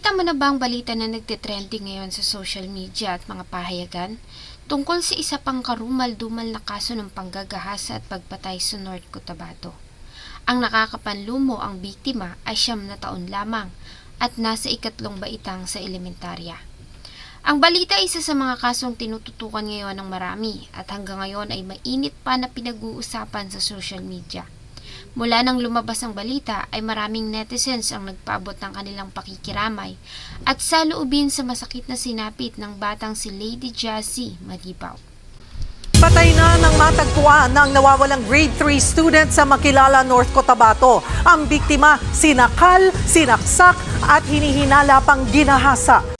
Nakita mo na ba ang balita na nagtitrending ngayon sa social media at mga pahayagan? Tungkol sa isa pang karumal-dumal na kaso ng panggagahasa at pagpatay sa North Cotabato. Ang nakakapanlumo ang biktima ay siyam na taon lamang at nasa ikatlong baitang sa elementarya. Ang balita ay isa sa mga kasong tinututukan ngayon ng marami at hanggang ngayon ay mainit pa na pinag-uusapan sa social media. Mula nang lumabas ang balita ay maraming netizens ang nagpaabot ng kanilang pakikiramay at saloobin sa masakit na sinapit ng batang si Lady Jassy Malibaw. Patay na ng matagpuan ng nawawalang grade 3 student sa Makilala, North Cotabato. Ang biktima, sinakal, sinaksak at hinihinala pang ginahasa.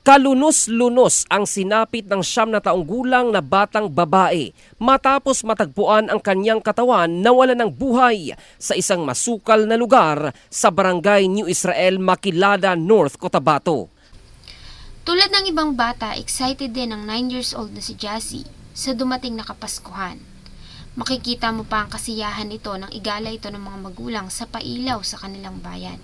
Kalunos-lunos ang sinapit ng siyam na taong gulang na batang babae matapos matagpuan ang kanyang katawan na wala ng buhay sa isang masukal na lugar sa barangay New Israel, Makilada, North Cotabato. Tulad ng ibang bata, excited din ang 9 years old na si Jassy sa dumating na Kapaskuhan. Makikita mo pa ang kasiyahan ito nang igala ito ng mga magulang sa pailaw sa kanilang bayan.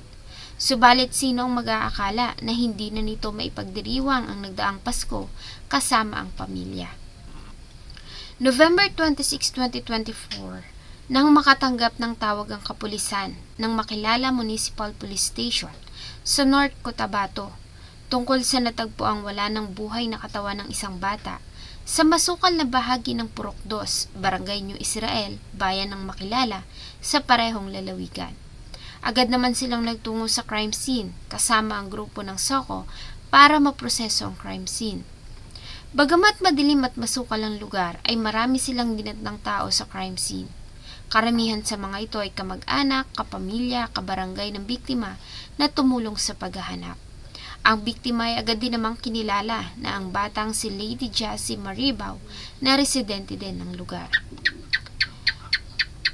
Subalit sino ang mag-aakala na hindi na nito maipagdiriwang ang nagdaang Pasko kasama ang pamilya. November 26, 2024, nang makatanggap ng tawag ang kapulisan ng Makilala Municipal Police Station sa North Cotabato tungkol sa natagpuang wala ng buhay na katawan ng isang bata sa masukal na bahagi ng Purok 2, Barangay New Israel, bayan ng Makilala, sa parehong lalawigan. Agad naman silang nagtungo sa crime scene kasama ang grupo ng Soko para maproseso ang crime scene. Bagamat madilim at masukal ang lugar ay marami silang dinatnang tao sa crime scene. Karamihan sa mga ito ay kamag-anak, kapamilya, kabarangay ng biktima na tumulong sa paghahanap. Ang biktima ay agad din namang kinilala na ang batang si Lady Jassy Maribaw na residente din ng lugar.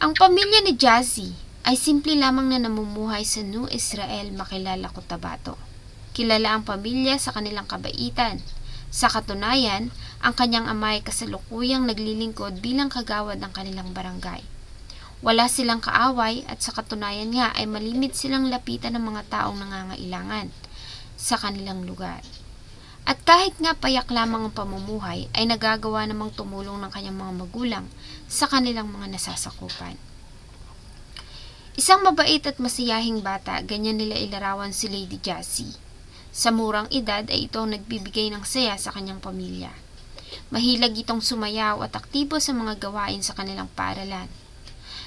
Ang pamilya ni Jassy ay simple lamang na namumuhay sa New Israel makilala Cotabato. Kilala ang pamilya sa kanilang kabaitan. Sa katunayan, ang kanyang ama ay kasalukuyang naglilingkod bilang kagawad ng kanilang barangay. Wala silang kaaway at sa katunayan nga ay malimit silang lapitan ng mga taong nangangailangan sa kanilang lugar. At kahit nga payak lamang ang pamumuhay ay nagagawa namang tumulong ng kanyang mga magulang sa kanilang mga nasasakupan. Isang mabait at masiyahing bata, ganyan nila ilarawan si Lady Jassy. Sa murang edad ay ito ang nagbibigay ng saya sa kanyang pamilya. Mahilag itong sumayaw at aktibo sa mga gawain sa kanilang paaralan.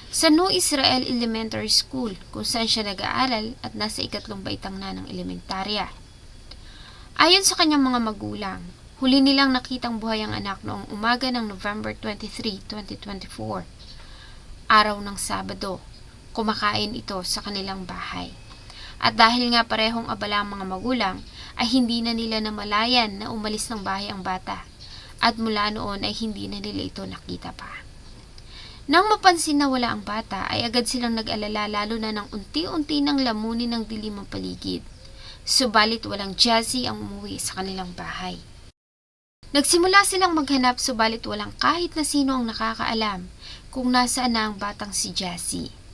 Sa New Israel Elementary School kung saan siya nag-aaral at nasa ikatlong baitang na ng elementarya. Ayon sa kanyang mga magulang, huli nilang nakitang buhay ang anak noong umaga ng November 23, 2024, araw ng Sabado. Kumakain ito sa kanilang bahay. At dahil nga parehong abala ang mga magulang, ay hindi na nila namalayan na umalis ng bahay ang bata. At mula noon ay hindi na nila ito nakita pa. Nang mapansin na wala ang bata, ay agad silang nag-alala lalo na nang unti-unti nang lamunin ng dilim ang paligid. Subalit walang Jazzy ang umuwi sa kanilang bahay. Nagsimula silang maghanap subalit walang kahit na sino ang nakakaalam kung nasaan na ang batang si Jazzy.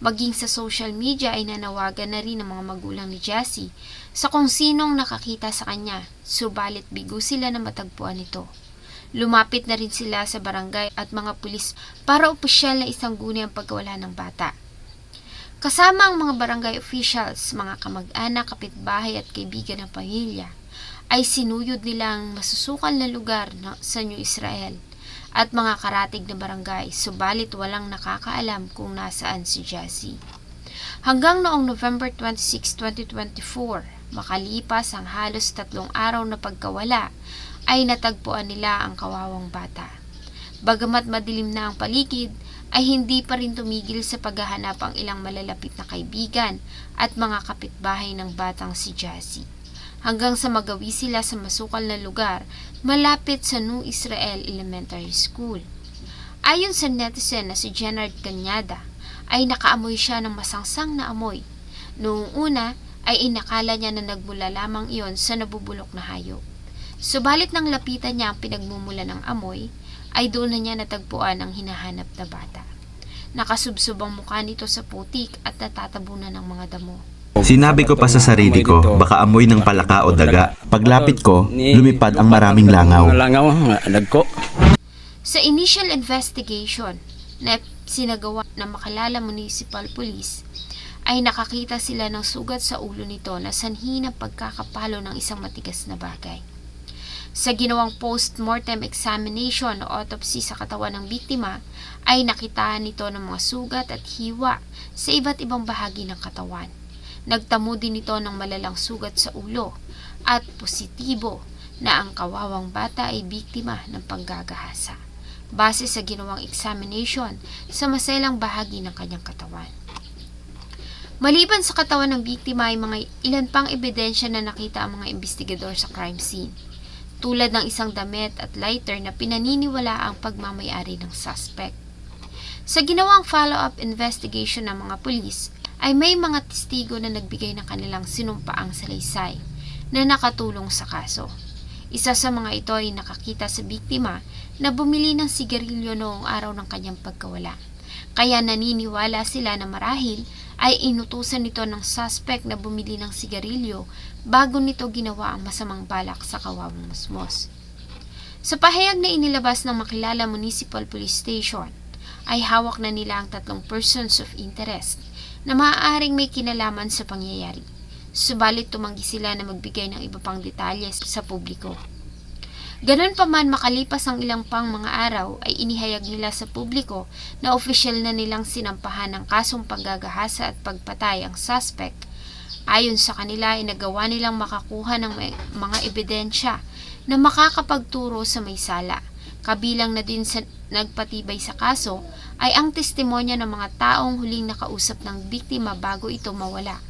Maging sa social media ay nanawagan na rin ng mga magulang ni Jazzy sa kung sinong nakakita sa kanya, subalit bigo sila na matagpuan ito. Lumapit na rin sila sa barangay at mga pulis para opisyal na isang guni ang pagkawala ng bata. Kasama ang mga barangay officials, mga kamag-anak, kapitbahay at kaibigan ng pamilya, ay sinuyod nila ang masusukal na lugar sa New Israel at mga karatig na barangay, subalit walang nakakaalam kung nasaan si Jassy. Hanggang noong November 26, 2024, makalipas ang halos tatlong araw na pagkawala, ay natagpuan nila ang kawawang bata. Bagamat madilim na ang paligid, ay hindi pa rin tumigil sa paghahanap ang ilang malalapit na kaibigan at mga kapitbahay ng batang si Jassy. Hanggang sa magawi sila sa masukal na lugar malapit sa New Israel Elementary School. Ayon sa netizen na si Jenard Cañada, ay nakaamoy siya ng masangsang na amoy. Noong una ay inakala niya na nagmula lamang iyon sa nabubulok na hayop. Subalit nang lapitan niya ang pinagmumula ng amoy, ay doon na niya natagpuan ang hinahanap na bata. Nakasubsob ang mukha nito sa putik at natatabunan ng mga damo. Sinabi ko pa sa sarili ko, baka amoy ng palaka o daga. Paglapit ko, lumipad ang maraming langaw. Langaw, nga dagko. Sa initial investigation na sinagawa ng Makalala Municipal Police, ay nakakita sila ng sugat sa ulo nito na sanhi ng pagkakapalo ng isang matigas na bagay. Sa ginawang post-mortem examination o autopsy sa katawan ng biktima, ay nakitaan nito ng mga sugat at hiwa sa iba't ibang bahagi ng katawan. Nagtamo din ito ng malalang sugat sa ulo at positibo na ang kawawang bata ay biktima ng panggagahasa base sa ginawang examination sa maselang bahagi ng kanyang katawan. Maliban sa katawan ng biktima ay mga ilan pang ebidensya na nakita ang mga investigador sa crime scene, tulad ng isang damit at lighter na pinaniniwala ang pagmamayari ng suspect. Sa ginawang follow-up investigation ng mga pulis, ay may mga testigo na nagbigay ng kanilang sinumpaang salaysay na nakatulong sa kaso. Isa sa mga ito ay nakakita sa biktima na bumili ng sigarilyo noong araw ng kanyang pagkawala. Kaya naniniwala sila na marahil ay inutusan nito ng suspect na bumili ng sigarilyo bago nito ginawa ang masamang balak sa kawawang musmos. Sa pahayag na inilabas ng Makilala Municipal Police Station, ay hawak na nila ang tatlong persons of interest na maaaring may kinalaman sa pangyayari. Subalit tumanggi sila na magbigay ng iba pang detalye sa publiko. Ganon pa man makalipas ang ilang pang mga araw ay inihayag nila sa publiko na opisyal na nilang sinampahan ng kasong paggagahasa at pagpatay ang suspect. Ayon sa kanila ay nagawa nilang makakuha ng mga ebidensya na makakapagturo sa may sala. Kabilang na din sa nagpatibay sa kaso ay ang testimonya ng mga taong huling nakausap ng biktima bago ito mawala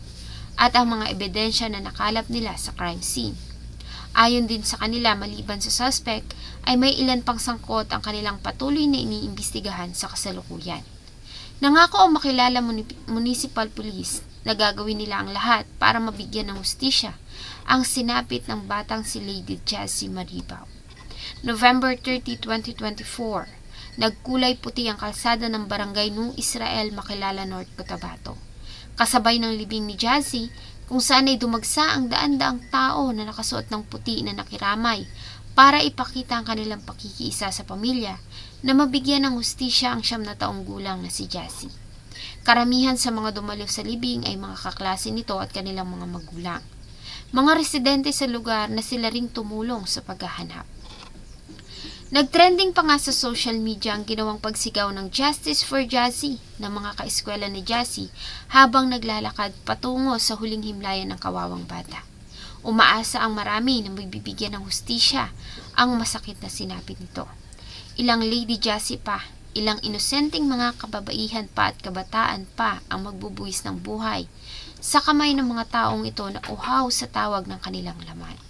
at ang mga ebidensya na nakalap nila sa crime scene. Ayon din sa kanila maliban sa suspect ay may ilan pang sangkot ang kanilang patuloy na iniimbestigahan sa kasalukuyan. Nangako ang makilala muni- municipal police na gagawin nila ang lahat para mabigyan ng hustisya ang sinapit ng batang si Lady Jessie Maribao. November 30, 2024, nagkulay puti ang kalsada ng barangay New Israel, Makilala, North Cotabato. Kasabay ng libing ni Jazzy, kung saan ay dumagsa ang daan-daang tao na nakasuot ng puti na nakiramay para ipakita ang kanilang pakikiisa sa pamilya na mabigyan ng hustisya ang siyam na taong gulang na si Jazzy. Karamihan sa mga dumaliw sa libing ay mga kaklase nito at kanilang mga magulang. Mga residente sa lugar na sila ring tumulong sa paghahanap. Nagtrending pa nga sa social media ang ginawang pagsigaw ng Justice for Jazzy ng mga kaeskwela ni Jazzy habang naglalakad patungo sa huling himlayan ng kawawang bata. Umaasa ang marami na magbibigyan ng hustisya ang masakit na sinapit nito. Ilang Lady Jazzy pa, ilang inosenteng mga kababaihan pa at kabataan pa ang magbubuwis ng buhay sa kamay ng mga taong ito na uhaw sa tawag ng kanilang laman.